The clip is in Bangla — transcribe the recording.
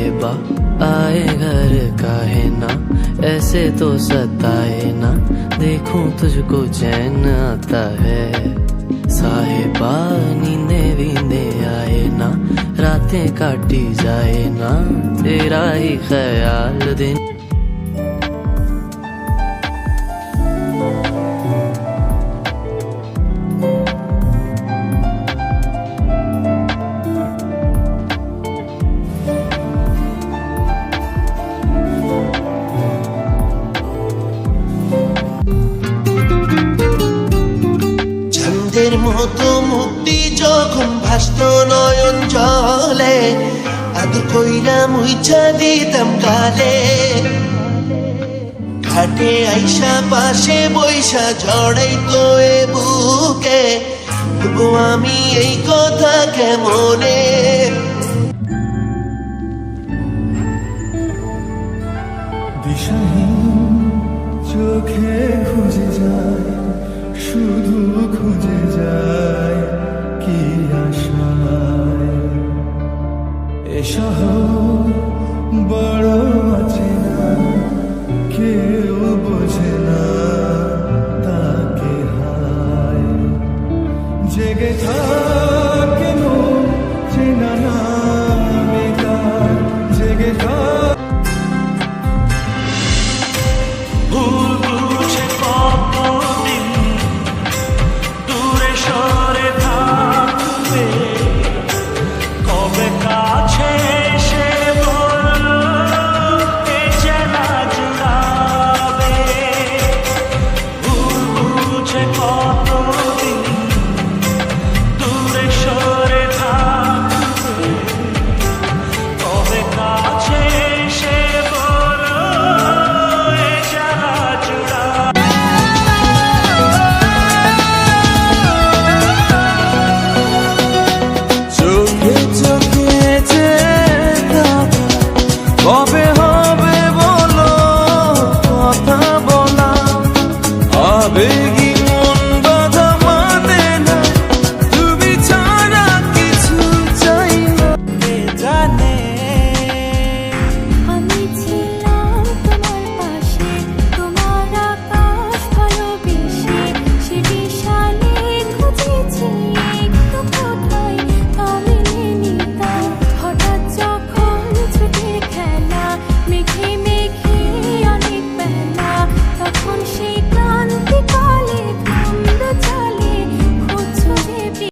साहेबा आए घर काहे ना? ऐसे तो सताए ना। देखूँ तुझको चैन आता है। साहेबा नींदे वींदे आए ना। रातें काटी जाए ना। तेरा ही ख्याल दिन। চাঁদের মতো মুক্তি যখন ভাসত নয়ন জলে আদর কইরা মুইছা দিতাম কালে। ঘাটে আইসা পাশে বৈশা ঝড়াই তো এ বুকে, তবু আমি এই কথা কেমনে? দিশাহীন চোখে খুঁজে যায় শুধু 给他。